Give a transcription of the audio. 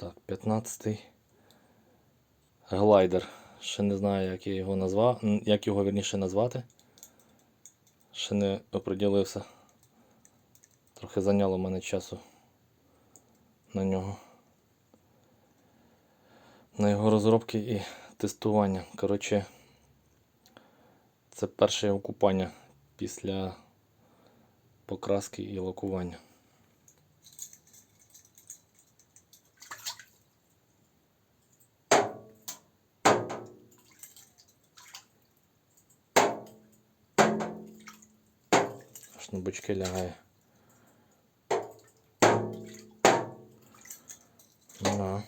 Так, 15-й глайдер. Ще не знаю, як я його назвав, як його вірніше назвати. Ще не оприділився. Трохи зайняло мене часу на нього. На його розробки і тестування. Коротше, це перше його купання після покраски і лакування. Аж на бочки лягає. Да.